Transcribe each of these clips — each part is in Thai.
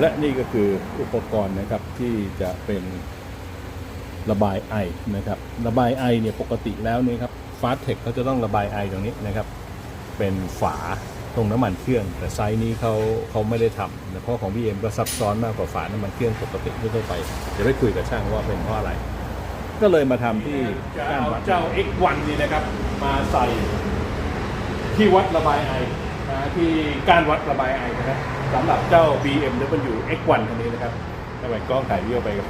และนี่ก็คืออุปกรณ์นะครับที่จะเป็นระบายไอนะครับ ระบายไอเนี่ยปกติแล้วเนี่ยครับฟาสเทคเขาจะต้องระบายไอตรงนี้นะครับ เป็นฝาตรงน้ำมันเครื่อง แต่ไซส์นี้เขาเขาไม่ได้ทำนะเพราะของ BM ก็ซับซ้อนมากกว่าฝาน้ำมันเครื่องปกติทั่วไปเดี๋ยวไปคุยกับช่างว่าเป็นเพราะอะไร ก็เลยมาทำที่ก้านวัดเจ้า X1 นี่นะครับ มาใส่ที่วัดระบายไอนะที่กานวัดระบายไอนะครับ สำหรับเจ้า BMW X1 คันนี้นะครับทำไมกล้องถ่ายวิดีโอไปกับ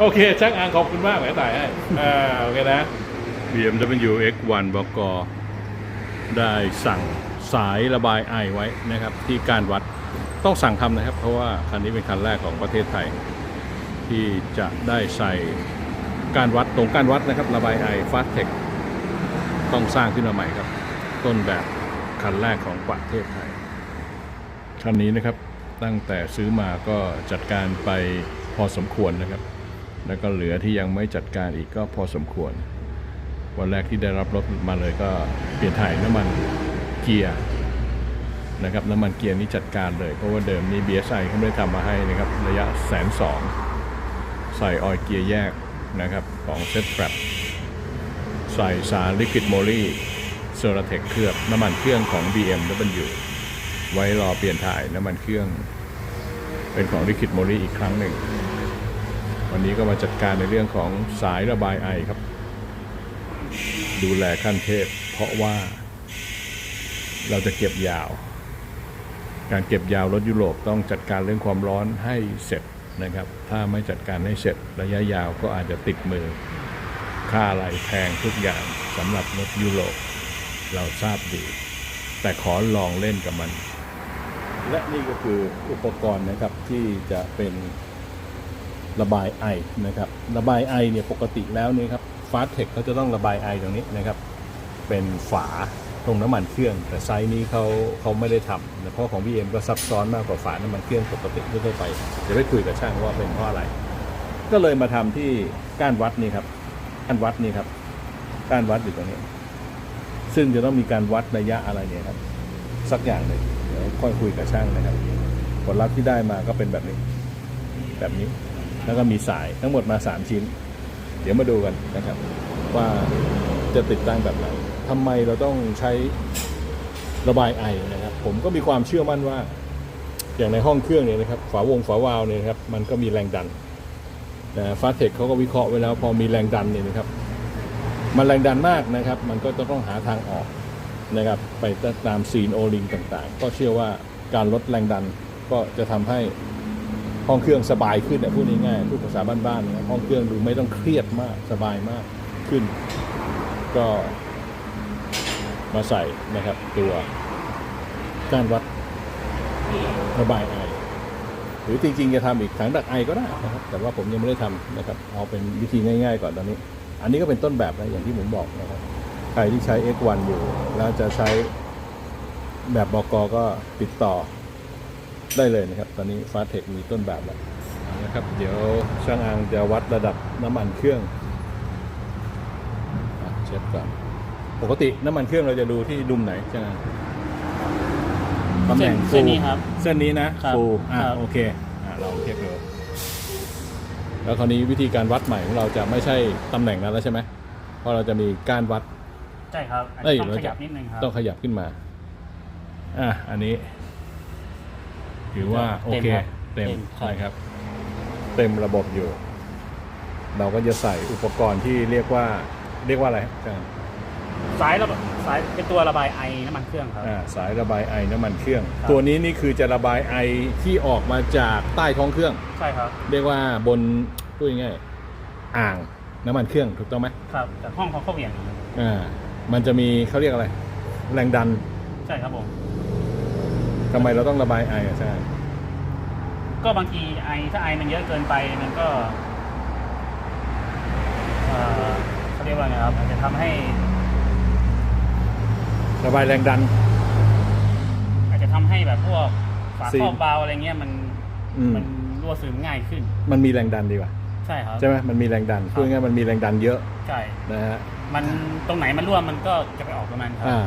โอเคช่างอางขอบคุณมากแหมถ่ายให้อ่าโอเคนะ BMW X1 บกได้สั่งสายระบายไอไว้นะครับ ที่การวัดต้องสั่งทำนะครับ เพราะว่าคันนี้เป็นคันแรกของประเทศไทย ที่จะได้ใส่การวัดตรงการวัดนะครับ ระบายไอฟาสเทคต้องสร้างขึ้นมาใหม่ครับ ต้นแบบคันแรกของประเทศไทย คันนี้นะครับตั้งแต่ซื้อมาก็จัดการไปพอสมควรนะครับ แล้วก็เหลือที่ยังไม่จัดการอีกก็พอสมควร วันแรกที่ได้รับรถมาเลยก็เปลี่ยนถ่ายน้ำมันเกียร์นะครับน้ำมันเกียร์นี้จัดการเลย เพราะว่าเดิมนี้ BSI เขาไม่ได้ทำมาให้นะครับระยะแสนสองใส่ออยเกียร์แยกนะครับของเซ็ตแฟลใส่สารลิควิดโมลีเซอร์เทคเคลือบน้ำมันเครื่องของ BMW ไว้รอเปลี่ยนถ่ายน้ำมันเครื่อง เป็นของลิคิดโมลีอีกครั้งหนึ่ง วันนี้ก็มาจัดการในเรื่องของสายระบายไอครับ ดูแลขั้นเทพ เพราะว่า เราจะเก็บยาว การเก็บยาวรถยุโรปต้องจัดการเรื่องความร้อนให้เสร็จนะครับ ถ้าไม่จัดการให้เสร็จระยะยาวก็อาจจะติดมือ ค่าอะไรแพงทุกอย่างสำหรับรถยุโรปเราทราบดี แต่ขอลองเล่นกับมัน และนี่ก็คืออุปกรณ์นะครับที่จะเป็นระบายไอนะครับ ระบายไอเนี่ยปกติแล้วเนี่ยครับฟาสเทคเขาจะต้องระบายไอตรงนี้นะครับ เป็นฝาตรงน้ำมันเครื่อง แต่ไซส์นี้เขาเขาไม่ได้ทำนะเพราะของ BM ก็ซับซ้อนมากกว่าฝาน้ำมันเครื่องปกติทั่วไปเดี๋ยวไปคุยกับช่างว่าเป็นเพราะอะไร ก็เลยมาทำที่ก้านวัดนี่ครับก้านวัดนี่ครับก้านวัดอยู่ตรงนี้ ซึ่งจะต้องมีการวัดระยะอะไรเนี่ยครับ สักอย่างหนึ่ง ดี๋ยวค่อยคุยกับช่างนะครับ ผลลัพธ์ที่ได้มาก็เป็นแบบนี้ แบบนี้ แล้วก็มีสายทั้งหมดมา 3 ชิ้น เดี๋ยวมาดูกันนะครับ ว่าจะติดตั้งแบบไหนทำไมเราต้องใช้ระบายไอนะครับ ผมก็มีความเชื่อมั่นว่า อย่างในห้องเครื่องเนี่ยนะครับ ฝาวงฝาวาล์วเนี่ยครับ มันก็มีแรงดันนะฟาสเทคเขาก็วิเคราะห์ไว้แล้ว พอมีแรงดันเนี่ยนะครับ มันแรงดันมากนะครับ มันก็จะต้องหาทางออก นะครับไปตามซีนโอลิงต่างๆ ก็เชื่อว่าการลดแรงดันก็จะทำให้ห้องเครื่องสบายขึ้นนะพูดง่ายๆพูดภาษาบ้านๆนะห้องเครื่องดูไม่ต้องเครียดมากสบายมากขึ้น ก็มาใส่นะครับตัวการวัดระบายไอหรือจริงๆจะทำอีกถังดักไอก็ได้นะครับแต่ว่าผมยังไม่ได้ทำนะครับเอาเป็นวิธีง่าย ๆ ก่อนตอนนี้ อันนี้ก็เป็นต้นแบบนะอย่างที่ผมบอกนะครับ ใครที่ใช้ X1 อยู่ แล้วจะใช้แบบบกก็ติดต่อได้เลยนะครับ ตอนนี้ฟาสเทคมีต้นแบบแล้วนะครับ เดี๋ยวช่างอางจะวัดระดับน้ำมันเครื่องอะเช็คก่อนปกติน้ำมันเครื่องเราจะดูที่ดุมไหนช่างอางตำแหน่งเส้นนี้ครับเส้นนี้นะครับฟูอ่าครับโอเคอ่าเราเช็คดูแล้วคราวนี้วิธีการวัดใหม่ของเราจะไม่ใช่ตำแหน่งนั้นแล้วใช่ไหมเพราะเราจะมีการวัด ใช่ครับอาจเอ้ยจะต้องเราขจะยับนิดนึงครับต้องขยับขึ้นมา อะอันนี้ ถือว่าโอเค เต็มครับใช่ครับ เต็มระบบอยู่ เราก็จะใส่อุปกรณ์ที่เรียกว่า เรียกว่าอะไรอาจารย์สายระบสายเป็นตัวระบายไอน้ำมันเครื่องครับอ่าสายระบายไอน้ำมันเครื่องครับตัวนี้นี่คือจะระบายไอที่ออกมาจากใต้ท้องเครื่อง ใช่ครับ เรียกว่าบนพูดง่ายๆอ่างน้ำมันเครื่องถูกต้องไหมครับจากห้องของเข้าเหวี่ยงอ่า มันจะมีเขาเรียกอะไร แรงดันใช่ครับผม ทำไมเราต้องระบายไออะใช่ ก็บางทีไอถ้าไอมันเยอะเกินไปมันก็เอ่อเขาเรียกว่าไงครับอาจจะทำให้ระบายแรงดัน อาจจะทำให้แบบพวกฝาซีนครอบวาล์วอะไรเงี้ยมันอืมมันรั่วซึมง่ายขึ้น มันมีแรงดันดีกว่า ใช่ครับ ใช่ไหมมันมีแรงดันครับพูดง่ายๆมันมีแรงดันเยอะใช่ นะฮะ มันตรงไหนมันรั่วมันก็จะไปออกตรงนั้นครัอ่า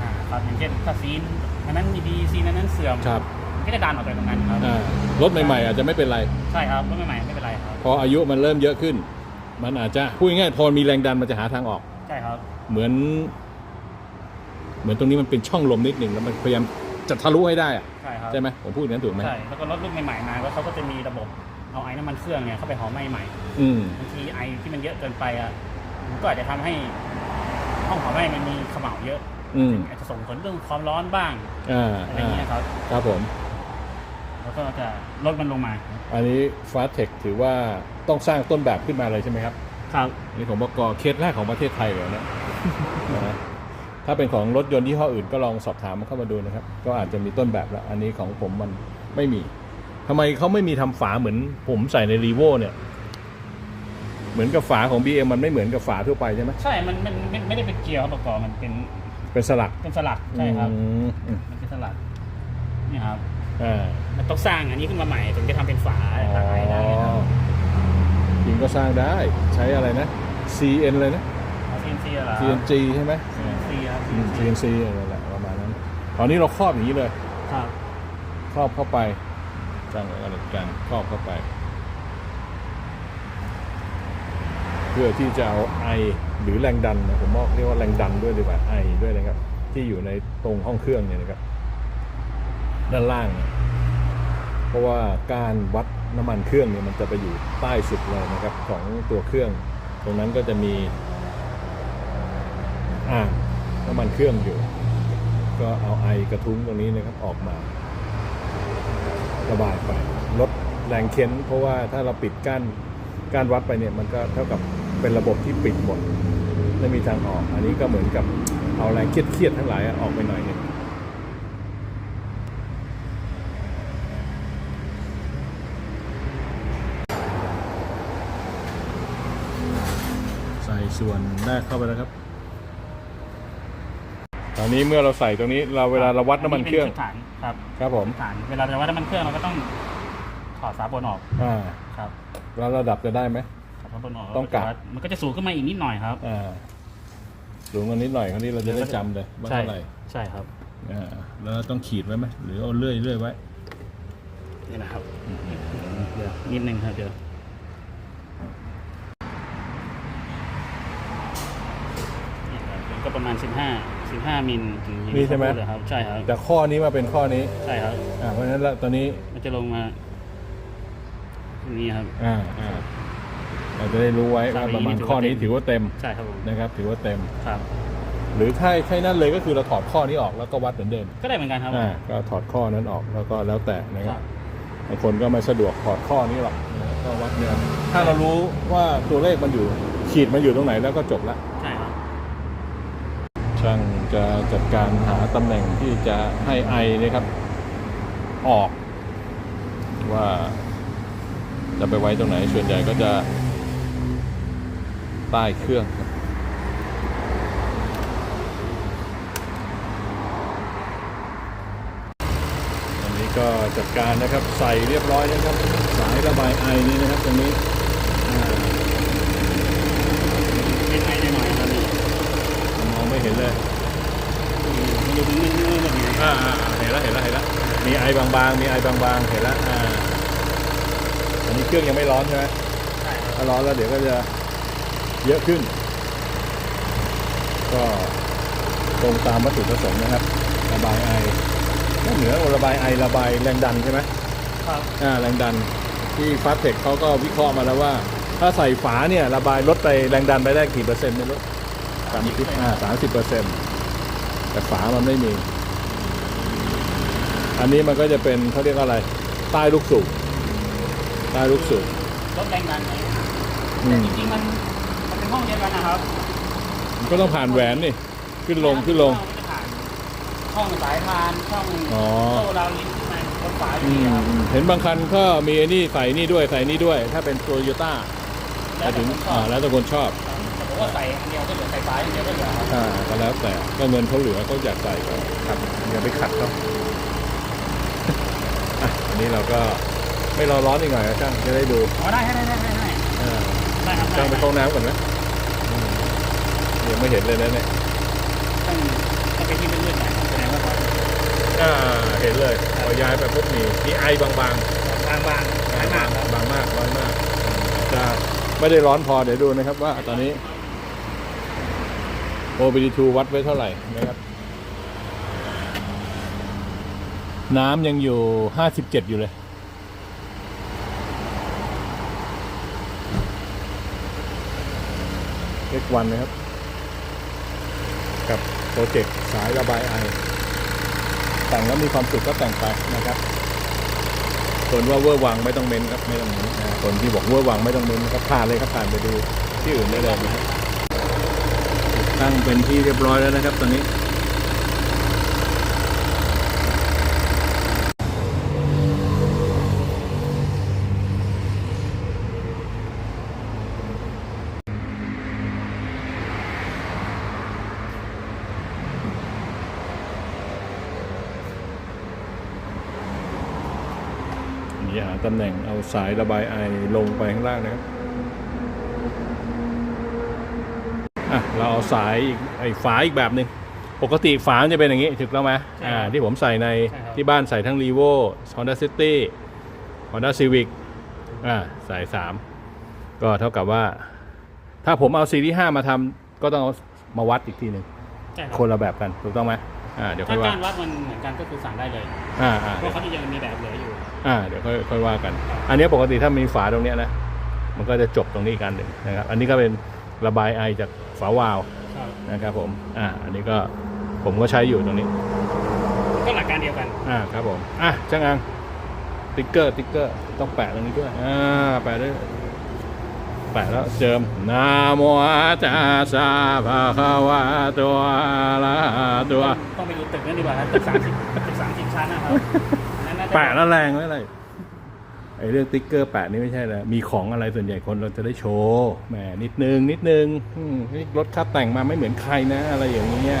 อ่าครับอย่างเช่นถ้าซีนอันนั้นมีดีซีนอันนั้นเสื่อมครับมันก็จะดันออกไปตรงนั้นครับอ่ารถใหม่ๆ อาจจะไม่เป็นไร ใช่ครับรถใหม่ๆไม่เป็นไรครับ พออายุมันเริ่มเยอะขึ้น มันอาจจะพูดง่ายๆพอมีแรงดันมันจะหาทางออก ใช่ครับ เหมือน เหมือนตรงนี้มันเป็นช่องลมนิดหนึ่งแล้วมันพยายามจะทะลุให้ได้อะใช่ครับใช่ไหมผมพูดอย่างนั้นถูกไหมใช่แล้วก็รถรุ่นใหม่ๆมาก็เขาก็จะมีระบบเอาไอ้น้ำมันเครื่องเนี่ยเข้าไปหอไหม้ใหม่อืม บางทีไอที่มันเยอะเกินไปอะมัน ก็อาจจะทำให้ห้องเผาไหม้มันมีเขม่าเยอะอืมอาจจะส่งผลเรื่องความร้อนบ้างอ่าอะไรอ่าเงี้ยครับครับผมแล้วก็จะลดมันลงมา อันนี้ฟาสเทคถือว่าต้องสร้างต้นแบบขึ้นมาเลยใช่ไหมครับ ครับนี่ของบกเคสแรกของประเทศไทยเลยนะนะถ้าเป็นของรถยนต์ยี่ห้ออื่นก็ลองสอบถามเข้ามาดูนะครับ ก็อาจจะมีต้นแบบแล้ว อันนี้ของผมมันไม่มีทำไมเขาไม่มีทำฝาเหมือนผมใส่ในรีโวเนี่ย เหมือนกับฝาของ BM มันไม่เหมือนกับฝาทั่วไปใช่ไหมใช่ มันมันมันไม่ได้เป็นเกลียวครับประกอบมันเป็นเป็นสลักเป็นสลักใช่ครับ อืมอืมมันเป็นสลักนี่ครับ อ่า มันต้องสร้างอันนี้ขึ้นมาใหม่ถึงจะทำเป็นฝาฝาไอได้ครับจริงก็สร้างได้ใช้อะไรนะ CN เลยนะ เอา CNC เหรอ CNG ใช่ไหม CNC ครับ อืม CNC อะไรแหละประมาณนั้นตอนนี้เราครอบอย่างนี้เลย ครับ ครอบเข้าไปจ้างอะไรกันครอบเข้าไป เพื่อที่จะเอาไอหรือแรงดันนะผมบอกเรียกว่าแรงดันด้วยดีกว่าไอด้วยนะครับ ที่อยู่ในตรงห้องเครื่องเนี่ยนะครับ ด้านล่างเนี่ยเพราะว่าการวัดน้ำมันเครื่องเนี่ยมันจะไปอยู่ใต้สุดเลยนะครับ ของตัวเครื่อง ตรงนั้นก็จะมีอ่างน้ำมันเครื่องอยู่ ก็เอาไอกระทุ้งตรงนี้นะครับออกมา ระบายไปลดแรงเค้น เพราะว่าถ้าเราปิดกั้นการวัดไปเนี่ยมันก็เท่ากับ เป็นระบบที่ปิดหมดไม่มีทางออก อันนี้ก็เหมือนกับเอาแรงเครียดๆทั้งหลายออกไปหน่อยหนึงใส่ส่วนแรกเข้าไปแล้วครับ ตอนนี้เมื่อเราใส่ตรงนี้เราเวลาเราวัดน้ำมันเครื่องป็ชุดฐานครับครับผมฐานเวลาเราวัดน้ำมันเครื่องเราก็ต้องถอดฝาบนออกอ่าครับ แล้วระดับจะได้ไหม ถอดฝาบนออกต้องกะวัดมันก็จะสูงขึ้นมาอีกนิดหน่อยครับ อ่าสูงกว่านิดหน่อยคราวนี้เราจะได้จำเลยว่าใช่เท่าไหร่ใช่ครับอ่าแล้วต้องขีดไว้ไหมหรือเอาเลื่อยเลื่อยไว้ นี่นะครับเดี๋ยวนิดนึงครับเดี๋ยวนี่ครับมันก็ประมาณ 15 15มิลถึงอย่างนี่ใช่ไหม เลยครับใช่ครับจากข้อนี้มาเป็นข้อนี้ใช่ครับ อ่าเพราะฉะนั้นแล้วตอนนี้มันจะลงมาตรงนี้ครับ อ่าอ่า เราจะได้รู้ไว้ครับว่าประมาณถือว่าข้อนี้เต็มถือว่าเต็มใช่ครับผมนะครับ ถือว่าเต็มครับ หรือถ้าใช่นั่นเลยก็คือเราถอดข้อนี้ออกแล้วก็วัดเหมือนเดิมก็ได้เหมือนกันครับอ่าก็ถอดข้อนั้นออกแล้วก็แล้วแต่นะคครัรับบางคนก็ไม่สะดวกถอดข้อนี้หรอกก็วัดเนี่ยถ้าเรารู้ว่าตัวเลขมันอยู่ ขีดมันอยู่ตรงไหนแล้วก็จบละใช่ครับช่างจะจัดการหาตำแหน่งที่จะให้ไอนะครับ ออกว่าจะไปไว้ตรงไหนส่วนใหญ่ก็จะ ใต้เครื่องครับอันนี้ก็จัดการนะครับใส่เรียบร้อยนะครับ สายระบายไอนี้นะครับตรงนี้อ่าเป็นไงหน่อยๆครับนี่มองไม่เห็นเลยมันอยู่ตรงนี้นี่แบบนี้อ่าอ่าอ่าเห็นแล้วเห็นแล้วเห็นแล้วมีไอบางๆมีไอบางๆเห็นแล้วอ่าอันนี้เครื่องยังไม่ร้อนใช่ไหมใช่ครับถ้าร้อนแล้วเดี๋ยวก็จะ เยอะขึ้น ก็ตรงตามวัตถุประสงค์นะครับ ระบายไอก็เหนือระบายไอระบายแรงดันใช่ไหมครับอ่าแรงดันที่ฟาสเทคเขาก็วิเคราะห์มาแล้วว่า ถ้าใส่ฝาเนี่ยระบายลดไปแรงดันไปได้กี่เปอร์เซ็นต์ไม่รู้สามสิบอ่าสามสิบเปอร์เซ็นต์แต่ฝามันไม่มี อันนี้มันก็จะเป็นเขาเรียกว่าอะไร ใต้ลูกสูบใต้ลูกสูบลดแรงดันไหมอืมจริงๆมันมันเป็น ห้องเดียวกันนะครับมันก็ต้องผ่านแหวนนี่ขึ้นลงขึ้นลงมันจะผ่านช่องสายพานช่องอ๋อ โซ่ดาวลิงก์ขึ้นมาบนฝาออืยู่มครับอืมเห็นบางคันก็มีไอ้นี่ใส่นี่ด้วยใส่นี่ด้วย ถ้าเป็นโตโยต้าแล้วแต่ถึงคนชออ่าบแล้วแต่คนชอบแต่ผมว่าใส่อันเดียวก็เหลือใส่ฝาอย่างเดียวก็เหลือครับอ่าก็แล้วแต่ก็เงินเขาเหลือเขาอยากใส่ก็ครับอย่าไปขัดเขาอะอันนี้เราก็ไม่รอร้อนอีกหน่อยนะช่างจะได้ดูอ๋อได้ได้ได้ได้ได้อ่าได้ครับช่างไปเข้าห้องน้ำก่อนไหมอืม ยังไม่เห็นเลยนะเนี่ยต้องต้องไปที่มืดๆหน่อยครับแสดงว่าเขาอ่าเห็นเลยพอย้ายไปปุ๊บมีมีไอบางๆบางบางบางบางบางมากร้อนมากจะไม่ได้ร้อนพอเดี๋ยวดูนะครับว่าตอนนี้ OBD2 วัดไว้เท่าไหร่นะครับ น้ำยังอยู่57อยู่เลยเล็กวันนะครับ โปรเจกต์สายระบายไอ แต่งแล้วมีความสุขก็แต่งไปนะครับคนว่าเวอร์วังไม่ต้องเม้นครับไม่ต้องเม้นนะคนที่บอกเวอร์วังไม่ต้องเม้นครับผ่านเลยครับผ่านไปดูที่อื่นได้เลยนะตั้งเป็นที่เรียบร้อยแล้วนะครับ ตอนนี้ ตำแหน่งเอาสายระบายไอลงไปข้างล่างนะครับอะเราเอาสายอีกไอ้ฝาอีกแบบหนึ่งปกติฝามันจะเป็นอย่างนี้ถูกแล้วไหมอ่าที่ผมใส่ในที่บ้านใส่ทั้ง r ีโว Honda City Honda Civic อ่าใส่สามก็เท่ากับว่า ถ้าผมเอาซีรีส์5มาทำก็ต้องเอามาวัดอีกทีหนึ่งใช่ครับคนละแบบกัน ถูกต้องไหมอ่าเดี๋ยวค่ถ้าอยว่าการวัดมันเหมือนกันก็คือสั่งได้เลยอ่าอ่าเพราะเขาที่ยังมีแบบเหลืออยู่ อ่าเดี๋ยวค่อยค่อยว่ากัน อันนี้ปกติถ้ามีฝาตรงเนี้ยนะ มันก็จะจบตรงนี้อีกอันหนึ่งนะครับ อันนี้ก็เป็นระบายไอจากฝาวาล์วครับนะครับผมอ่าอันนี้ก็ผมก็ใช้อยู่ตรงนี้ ก็หลักการเดียวกัน อ่าครับผมอะช่างอังติ๊กเกอร์ติ๊กเกอร์ต้องแปะตรงนี้ด้วยอ่าแปะด้วยแปะแล้วเจิมนาโมตัสสะภะคะวะโตัวอะระหะโตัวต้องไปดูตึกนั่นดีกว่านะตึกสามสิบตึกสามสิบชั้นนะครับอันนั้นน่าจะ แปะแล้วแรงไว้เลยไอ้เรื่องติ๊กเกอร์แปะนี่ไม่ใช่แล้วมีของอะไรส่วนใหญ่คนเราจะได้โชว์แหมนิดนึงนิดนึงอืมเฮ้ยรถคัดแต่งมาไม่เหมือนใครนะ อะไรอย่างเงี้ย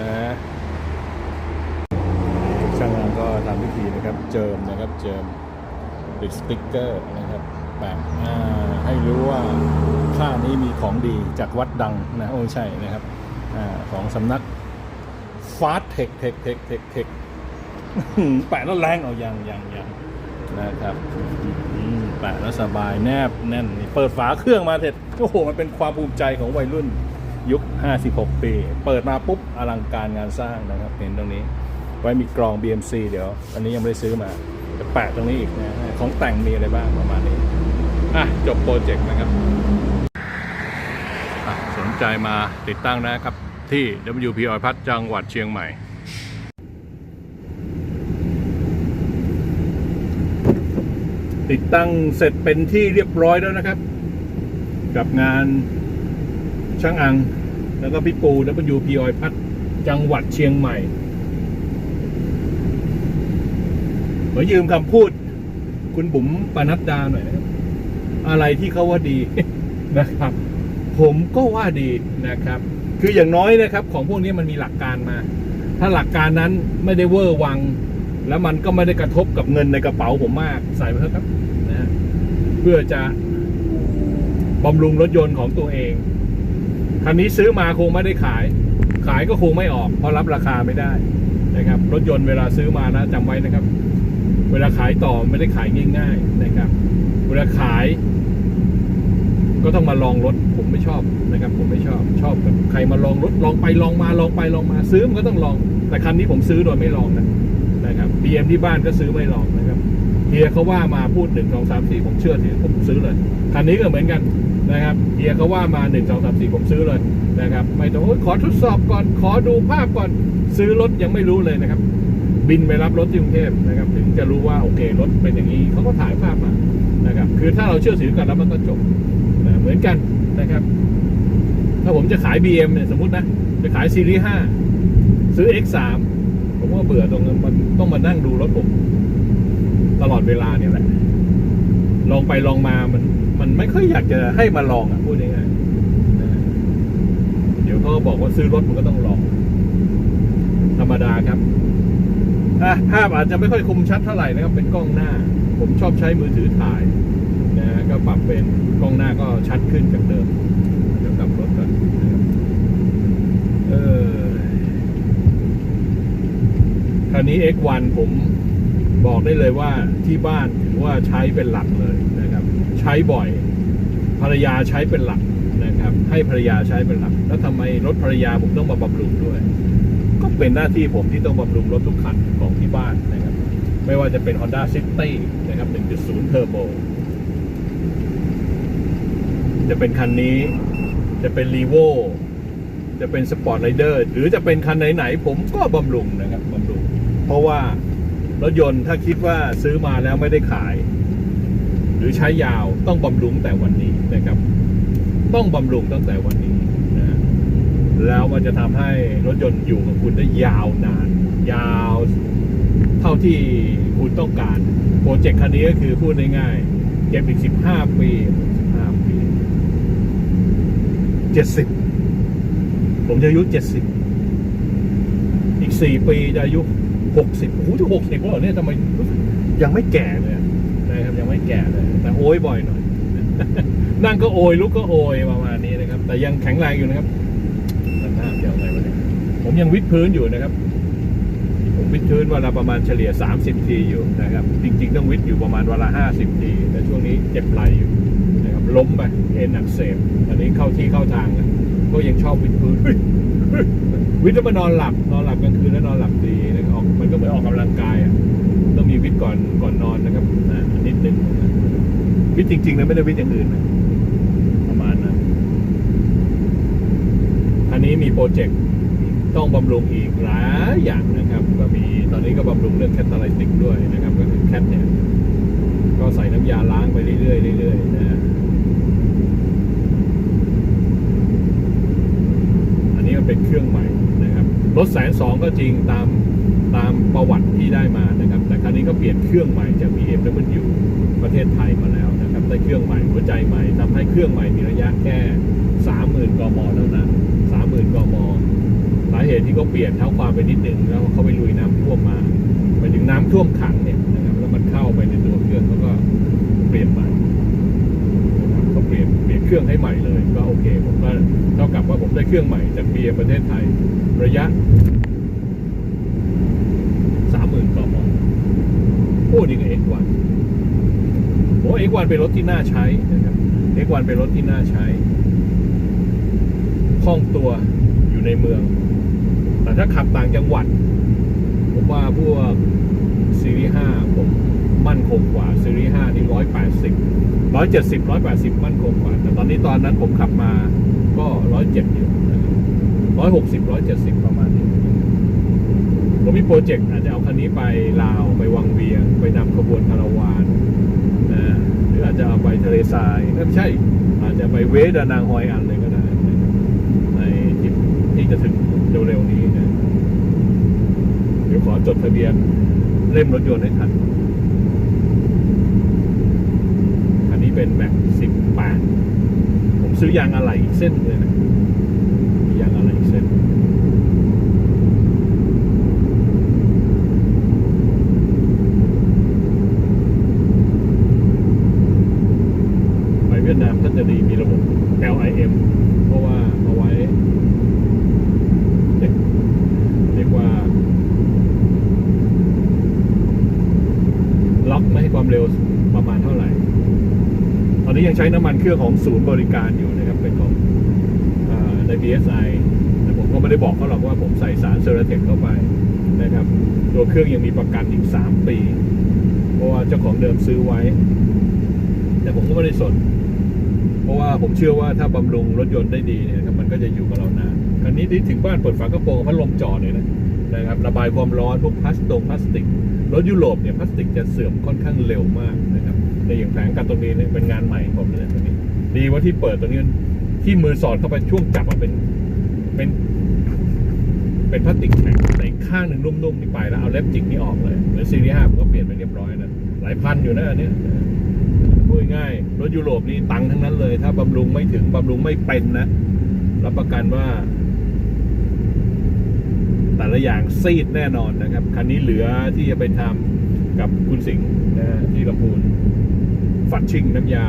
นะช่างงานก็ทำพิธีนะครับ เจิมนะครับ เจิมติดสติ๊กเกอร์นะครับแปะให้รู้ว่าค่านี้มีของดีจากวัดดังนะ โอ้ใช่นะครับอของสำนักฟาสเทคเทคเทคเทคเทค แปะแล้วแรงเอายังยังยังนะครับแปะแล้วสบายแนบแน่นเปิดฝาเครื่องมาเสร็จโอ้โหมันเป็นความภูมิใจของวัยรุ่นยุค 56 ปี เปิดมาปุ๊บอลังการงานสร้างนะครับ เห็นตรงนี้ ไว้มีกรอง BMC เดี๋ยว อันนี้ยังไม่ได้ซื้อมาจะแปะตรงนี้อีกนะของแต่งมีอะไรบ้างประมาณนี้ อะ จบโปรเจกต์นะครับ สนใจมาติดตั้งนะครับ ที่ WP ออยพัฒจังหวัดเชียงใหม่ ติดตั้งเสร็จเป็นที่เรียบร้อยแล้วนะครับ กับงานช่างอัง แล้วก็พี่ปู WP ออยพัฒจังหวัดเชียงใหม่ขอยืมคำพูด คุณบุ๋มปนัดดาหน่อยนะครับอะไรที่เขาว่าดีนะครับ ผมก็ว่าดีนะครับ คืออย่างน้อยนะครับ ของพวกนี้มันมีหลักการมา ถ้าหลักการนั้นไม่ได้เวอร์วัง แล้วมันก็ไม่ได้กระทบกับเงินในกระเป๋าผมมากใส่ไปเถอะครับนะเพื่อจะบำรุงรถยนต์ของตัวเองคันนี้ซื้อมาคงไม่ได้ขาย ขายก็คงไม่ออก เพราะรับราคาไม่ได้นะครับ รถยนต์เวลาซื้อมานะจำไว้นะครับ เวลาขายต่อไม่ได้ขายง่ายๆนะครับ เวลาขาย ก็ต้องมาลองรถผมไม่ชอบนะครับ ผมไม่ชอบชอบแบบใครมาลองรถลองไปลองมาลองไปลองมาซื้อมันก็ต้องลอง แต่คันนี้ผมซื้อโดยไม่ลองนะ นะครับ BM ที่บ้านก็ซื้อไม่ลองนะครับเฮียเขาว่ามาพูดหนึ่งสองสามสี่ผมเชื่อถือผมซื้อเลยคันนี้ก็เหมือนกันนะครับเฮียเขาว่ามาหนึ่งสองสามสี่ผมซื้อเลยนะครับไม่ต้องขอทดสอบก่อนขอดูภาพก่อนซื้อรถยังไม่รู้เลยนะครับ บินไปรับรถที่กรุงเทพนะครับ ถึงจะรู้ว่าโอเครถเป็นอย่างนี้เขาก็ถ่ายภาพมานะครับ คือถ้าเราเชื่อถือกันแล้วมันก็จบนะเหมือนกันนะครับ ถ้าผมจะขาย BM เนี่ยสมมตินะจะขายซีรีส์5ซื้อ X3 ผมว่าเบื่อตรงนั้นมันต้องมานั่งดูรถผม ตลอดเวลาเนี่ยแหละ ลองไปลองมามันมันไม่ค่อยอยากจะให้มาลองอะพูดง่ายๆเดี๋ยวเขาบอกว่าซื้อรถมันก็ต้องลอง ธรรมดาครับอะภาพอาจจะไม่ค่อยคมชัดเท่าไหร่นะครับ เป็นกล้องหน้า ผมชอบใช้มือถือถ่ายนะฮะก็ปรับเป็นกล้องหน้าก็ชัดขึ้นจากเดิมเดี๋ยวกลับรถก่อนนะครับเออ คันนี้ X1 ผมบอกได้เลยว่าที่บ้านถือว่าใช้เป็นหลักเลยนะครับ ใช้บ่อยภรรยาใช้เป็นหลักนะครับ ให้ภรรยาใช้เป็นหลัก แล้วทำไมรถภรรยาผมต้องมาบำรุงด้วย ก็เป็นหน้าที่ผมที่ต้องบำรุงรถทุกคันของที่บ้านนะครับ ไม่ว่าจะเป็น Honda City นะครับ 1.0 Turbo จะเป็นคันนี้จะเป็น r e v o จะเป็น Sport Rider หรือจะเป็นคันไหน ๆ ผมก็บำรุงนะครับบำรุง ราะว่ารถยนต์ถ้าคิดว่าซื้อมาแล้วไม่ได้ขาย หรือใช้ยาวต้องบำรุงแต่วันนี้นะครับ ต้องบำรุงตั้งแต่วันนี้นะแล้วมันจะทำให้รถยนต์อยู่กับคุณได้ยาวนาน ยาวเท่าที่คุณต้องการโปรเจกต์คันนี้ก็คือพูดง่ายๆเก็บอีก 15 ปี 15 ปี 70 ผมจะอายุ 70 อีก 4 ปีจะอายุ 60โอ้โหจะ60แล้วเหรอเนี่ยทำไมรู้สึกยังไม่แก่เลยอะนะครับยังไม่แก่เลย แต่โอยบ่อยหน่อย นั่งก็โอยลุกก็โอยประมาณนี้นะครับ แต่ยังแข็งแรงอยู่นะครับด้านหน้าเดียวอะไรวะเนี่ยผมยังวิดพื้นอยู่นะครับ ผมวิดพื้นวันละประมาณเฉลี่ย 30 ทีอยู่นะครับ จริง ๆ ต้องวิดอยู่ประมาณวันละ50 ที แต่ช่วงนี้เจ็บไหล่อยู่นะครับล้มไปเอ็นอักเสบอันนี้เข้าที่เข้าทางแล้วก็ยังชอบวิดพื้น วิดแล้วมานอนหลับนอนหลับกลางคืนแล้วนอนหลับ ก็เหมือนออกกำลังกายอะต้องมีวิดก่อนก่อนนอนนะครับนะนิดนึงวิดจริงๆนะไม่ได้วิดอย่างอื่นนะประมาณนั้นอันนี้มีโปรเจกต์ต้องบำรุงอีกหลายอย่างนะครับ ก็มีตอนนี้ก็บำรุงเรื่องแคตตาลิติกด้วยนะครับ ก็คือแคทเนี่ยก็ใส่น้ำยาล้างไปเรื่อยๆเรื่อยๆนะฮะอันนี้ก็เป็นเครื่องใหม่นะครับรถแสนสองก็จริงตามามประวัติที่ได้มานะครับ แต่ครั้นี้ก็เปลี่ยนเครื่องใหม่จาก BMW ประเทศไทยมาแล้วนะครับได้เครื่องใหม่หัวใจใหม่ทำให้เครื่องใหม่มีระยะแค่ 30,000 กมเท่านั้น 30,000 กมสาเหตุที่เขาเปลี่ยนเท้าความไปนิดนึงแล้วเขาไปลุยน้ำท่วมมาไปถึงน้ำท่วมขังเนี่ยนะครับแล้วมันเข้าไปในตัวเครื่องเขาก็เปลี่ยนใหม่เขาเปลี่ยนเปลี่ยนเครื่องให้ใหม่เลยก็โอเคผมก็เท่ากับว่าผมได้เครื่องใหม่จากเบียประเทศไทยระยะสามหมื่นกม โอ้ดีกับ X1 โอ้ X1 เป็นรถที่น่าใช้นะครับ X1 เป็นรถที่น่าใช้คล่องตัวอยู่ในเมือง แต่ถ้าขับต่างจังหวัด ผมว่าพวกซีรีส์5ผมมั่นคงกว่าซีรีส์5นี่ร้อยแปดสิบร้อยเจ็ดสิบร้อยแปดสิบมั่นคงกว่า แต่ตอนนี้ตอนนั้นผมขับมาก็ร้อยเจ็ดอยู่ร้อยหกสิบร้อยเจ็ดสิบประมาณ นี้ผมมีโปรเจกต์อาจจะเอาคันนี้ไปลาวไปวังเวียง ไปนำขบวนคาราวานนะหรืออาจจะเอาไปทะเลทรายไม่ใช่ อาจจะไปเวดานางฮอยอันเลยก็ได้ ในทริปที่จะถึงเร็วๆนี้นะเดี๋ยวขอจดทะเบียนเล่มรถยนต์ให้ทันคันนี้เป็นแม็กสิบแปดผมซื้อยางอะไหล่อีกเส้นเลยนะมียางอะไหล่อีกเส้น ไปเวียดนามท่านจะดีมีระบบ LIM เพราะว่าเอาไว้เรียกเรียกว่า ล็อกไม่ให้ความเร็วประมาณเท่าไหร่ ตอนนี้ยังใช้น้ำมัน เครื่องของศูนย์บริการอยู่นะครับเป็นของใน BSI แต่ผมก็ไม่ได้บอกเขาหรอกว่าผมใส่สารเซอร์เทคเข้าไปนะครับ ตัวเครื่องยังมีประกันอีก 3 ปี เพราะว่าเจ้าของเดิมซื้อไว้ แต่ผมก็ไม่ได้สน เพราะว่าผมเชื่อว่าถ้าบำรุงรถยนต์ได้ดีเนี่ยนะครับมันก็จะอยู่กับเรานานคันนี้ที่ถึงบ้านเปิดฝากระโปรงพัดลมจอดเลยนะนะครับระบายความร้อนพวกพลาสติกพลาสติกรถยุโรปเนี่ยพลาสติกจะเสื่อมค่อนข้างเร็วมากนะครับในอย่างแผงกันตรงนี้เนี่ยเป็นงานใหม่ของผมเลยตัวนี้ ดีว่าที่เปิดตัวนี้ที่มือสอดเข้าไปช่วงจับมันเป็น เป็น เป็นพลาสติกแข็งแต่ข้างหนึ่งนุ่มๆนี่ไปแล้วเอาเล็บจิกนี่ออกเลยเหมือนซีรีส์ห้าผมก็เปลี่ยนไปเรียบร้อยนะหลายพันอยู่นะอันนี้พูดง่ายรถยุโรปนี่ตังค์ทั้งนั้นเลย ถ้าบำรุงไม่ถึงบำรุงไม่เป็นนะรับประกันว่า แต่ละอย่างซีดแน่นอนนะครับ คันนี้เหลือที่จะไปทำกับคุณสิงห์นะฮะที่ลำพูนฝัดชิ่งน้ำยา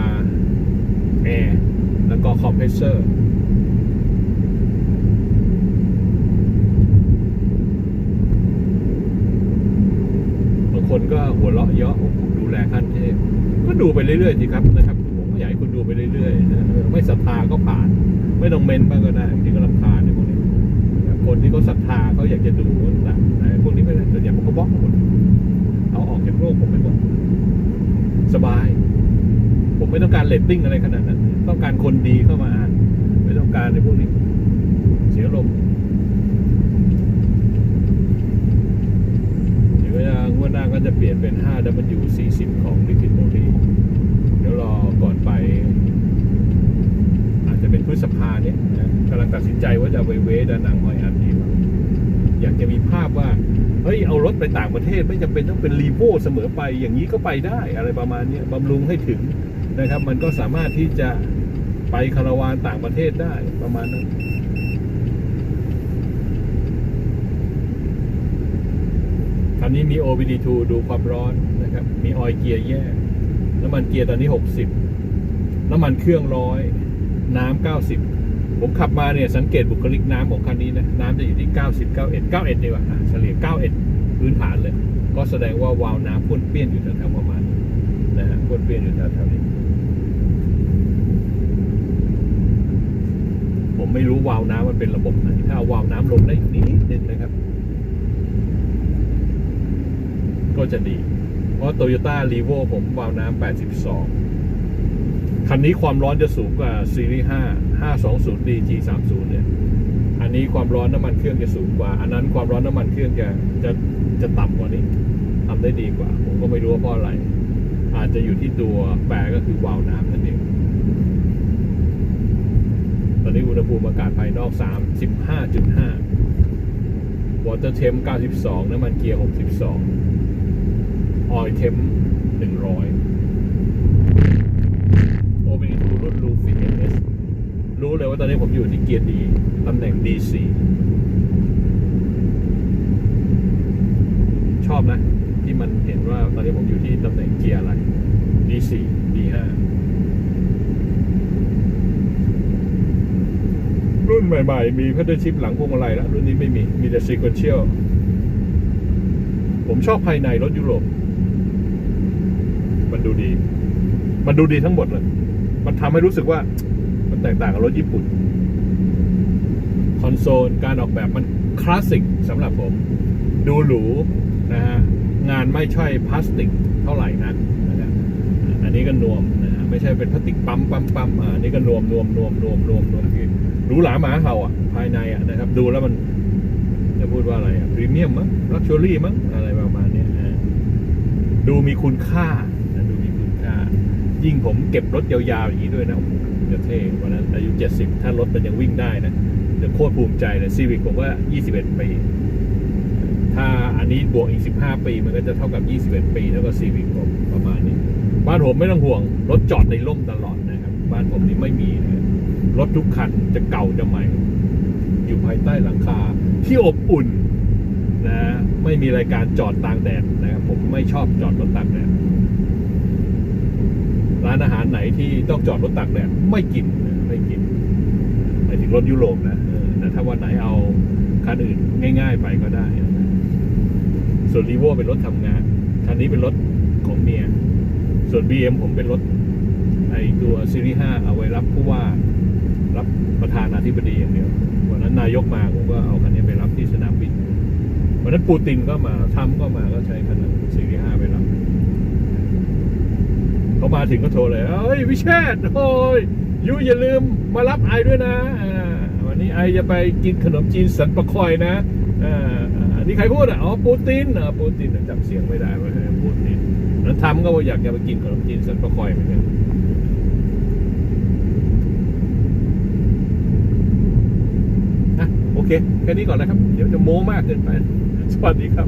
แอร์แล้วก็คอมเพรสเซอร์คนก็หัวเราะเยาะดูแลขั้นเทพก็ดูไปเรื่อยๆสิครับนะครับผมก็อยากให้คุณดูไปเรื่อยๆนะไม่ศรัทธาก็ผ่าน ไม่ต้องเมนบ้างก็ได้ที่ก็รำคาญในพวกนี้คนที่เขาศรัทธาเขาอยากจะดูก็ต่างแต่พวกนี้ไม่ได้ส่วนใหญ่ผมก็บล็อกหมดเอาออกจากโลกผมไปหมดสบาย ผมไม่ต้องการเลตติ้งอะไรขนาดนั้น ต้องการคนดีเข้ามาอ่านไม่ต้องการในพวกนี้ เสียลมเดี๋ยวจะงวดหน้าก็จะเปลี่ยนเป็น 5W 40 ของลิขิตโมลีเดี๋ยวรอก่อนไป อาจจะเป็นพฤษภาเนี่ยกำลังตัดสินใจว่าจะเอาไปเวดานังหอยอันดีอยากจะมีภาพว่าเฮ้ยเอารถไปต่างประเทศไม่จำเป็นต้องเป็นรีโวเสมอไปอย่างนี้ก็ไปได้อะไรประมาณนี้บำรุงให้ถึง นะครับ มันก็สามารถที่จะไปคาราวานต่างประเทศได้ประมาณนั้นคันนี้มี OBD2 ดูความร้อนนะครับ มีออยเกียร์แยกน้ำมันเกียร์ตอนนี้ 60 น้ำมันเครื่องร้อยน้ำ90 ผมขับมาเนี่ยสังเกตบุคลิกน้ำของคันนี้นะ น้ำจะอยู่ที่ 90 91 91ดีกว่าอะเฉลี่ย 91 พื้นฐานเลย ก็แสดงว่าวาล์วน้ำพ่นเปี้ยนอยู่แถวๆประมาณนี้นะฮะพ่นเปี้ยนอยู่แถวๆนี้ ผมไม่รู้วาล์วน้ำมันเป็นระบบไหนถ้าเอาวาล์วน้ำลงได้อีกนิดนึงนะครับ ก็จะดี เพราะ Toyota r e v o ผมวาล์วน้ำ82 คันนี้ความร้อนจะสูงกว่าซีรีส์5 520 DG 30 เนี่ย อันนี้ความร้อนน้ำมันเครื่องจะสูงกว่า อันนั้นความร้อนน้ำมันเครื่องจะจะจะต่ำกว่านี้ทำได้ดีกว่า ผมก็ไม่รู้ว่าเพราะอะไร อาจจะอยู่ที่ตัวแปรก็คือวาล์วน้ำนั่นเอง อนนี้อุณหภูมิอากาศภายนอก 35.5 Water Temp 92 น้ำมันเกียร์ 62 Oil Temp 100 OBD2 รุ่น Luffy NS รู้เลยว่าตอนนี้ผมอยู่ที่เกียร์ดีตำแหน่ง D4 ชอบนะ ที่มันเห็นว่าตอนนี้ผมอยู่ที่ตำแหน่งเกียร์อะไร D4 D5 รุ่น ใหม่ๆ มีพัดชิปหลังพวงมาลัยแล้วรุ่นนี้ไม่มี มีแต่ sequential ผมชอบภายในรถยุโรป มันดูดี มันดูดีทั้งหมดเลย มันทำให้รู้สึกว่า มันแตกต่างกับรถญี่ปุ่น คอนโซล การออกแบบมันคลาสสิกสำหรับผม ดูหรูนะฮะ งานไม่ใช่พลาสติกเท่าไหร่นักนะอันนี้ก็นวมนะฮะ ไม่ใช่เป็นพลาสติกปั๊มปั๊มปั๊มอ่าอันนี้ก็นวมนวมนวมนวมนวมนวมคือห รูหราหมาเห่าอะภายในอะนะครับ ดูแล้วมันจะพูดว่าอะไรอะพรีเมียมมั้งลักชัวรี่มั้งอะไรประมาณเนี้ยดูมีคุณค่านะดูมีคุณค่า ยิ่งผมเก็บรถยาวๆอย่างนี้ด้วยนะโอ้โหจะเท่วันนั้นอายุ 70 ถ้ารถมันยังวิ่งได้นะจะโคตรภูมิใจเลยซีวิกผมว่า 21 ปีถ้าอันนี้บวกอีก 15 ปี มันก็จะเท่ากับ 21 ปีแล้วก็ซีวิกผมประมาณนี้ บ้านผมไม่ต้องห่วง รถจอดในร่มตลอดนะครับ บ้านผมนี่ไม่มีนะร รถทุกคันจะเก่าจะใหม่ อยู่ภายใต้หลังคาที่อบอุ่นนะไม่มีรายการจอดตากแดดนะครับผมไม่ชอบจอดรถตากแดดร้านอาหารไหนที่ต้องจอดรถตากแดดไม่กินไม่กินหมายถึงรถยุโรปนะแต่ถ้าวันไหนเอาคันอื่นง่าย ๆ ไปก็ได้ ส่วนรีโวเป็นรถทำงานคันนี้เป็นรถของเมีย ส่วน BM ผมเป็นรถไอตัวซีรีส์5เอาไว้รับผู้ว่า รับประธานาธิบดีอย่างเดียววันนั้นนายกมาผมก็เอาคันนี้ไปรับที่สนามบินวันนั้นปูตินก็มาทำก็มาก็ใช้คันนั้นซีรีส์5ไปรับเขามาถึงก็โทรเลยเอ้ยวิเชษโอ้ยยูอย่าลืมมารับไอด้วยนะวันนี้ไอจะไปกินขนมจีนสันปะคอยนะอ่านนี้ใครพูดอะอ๋อปูตินอ่าปูตินจำเสียงไม่ได้ว่าปูตินแล้วทำก็ว่าอยากจะไปกินขนมจีนสันปะคอยเหมือนกันอะโอเค แค่นี้ก่อนนะครับ เดี๋ยวจะโม้มากเกินไป สวัสดีครับ